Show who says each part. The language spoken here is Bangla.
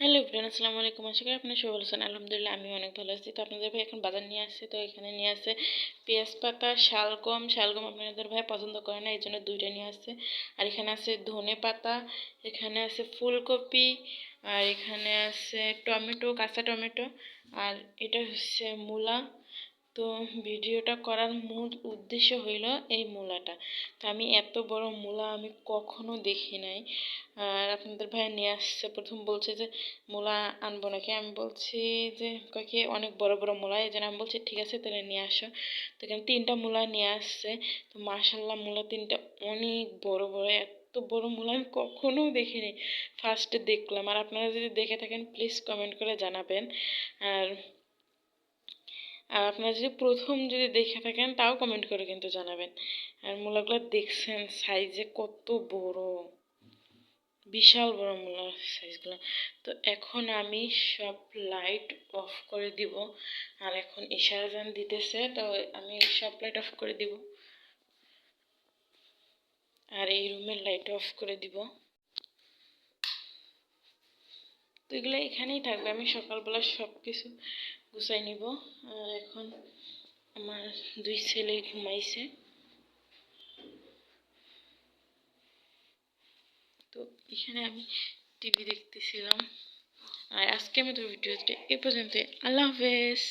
Speaker 1: হ্যালো ফ্রেন্ড আসসালামু আলাইকুম। আশা করি আপনারা সবাই আছেন। আলহামদুলিল্লাহ, আমি অনেক ভালো আছি। তো আপনাদের ভাই এখন বাজার নিয়ে আসছে। তো এখানে নিয়ে আসছে পেঁয়াজ পাতা, শালগম। শালগম আপনাদের ভাই পছন্দ করে না এই জন্য দুইটা নিয়ে আসছে। আর এখানে আছে ধনে পাতা, এখানে আছে ফুলকপি, আর এখানে আছে টমেটো, কাঁচা টমেটো। আর এটা হচ্ছে মূলা। তো ভিডিওটা করার মূল উদ্দেশ্য হইল এই মূলাটা। তো আমি এত বড় মূলা আমি কখনো দেখি নাই। আর আপনাদের ভাই নিয়ে আসছে, প্রথম বলছে যে, মূলা আনব নাকি? আমি বলছি যে কয়েকে অনেক বড় বড় মূলা। এই জন্য আমি বলছি, ঠিক আছে, তাহলে নিয়ে আসো। তো এখানে তিনটা মূলা নিয়ে আসছে। তো মার্শাল্লাহ মূলা তিনটা অনেক বড় বড়, এত বড় মূলা আমি কখনো দেখিনি ফার্স্টে দেখলাম। আর আপনারা যদি দেখে থাকেন প্লিজ কমেন্ট করে জানাবেন। আর আর আপনারা যদি প্রথম যদি দেখে থাকেন, তাও কমেন্ট করে কিন্তু জানাবেন। আর মূলাগুলো দেখছেন সাইজে কত বড়। বিশাল বড় মূলার সাইজগুলো তো এখন আমি সব লাইট অফ করে দিব। আর এখন ইশারাজান দিতেছে, তো আমি সব লাইট অফ করে দিব। আর এই রুমের লাইট অফ করে দিব তো এগুলো এখানেই থাকবে। আমি সকালবেলা সব কিছু গুছাই নিব। আর এখন আমার দুই ছেলে ঘুমাইছে। তো এখানে আমি টিভি দেখতেছিলাম। আর আজকে আমাদের ভিডিওতে এ পর্যন্ত আল্লাহ হাফেজ।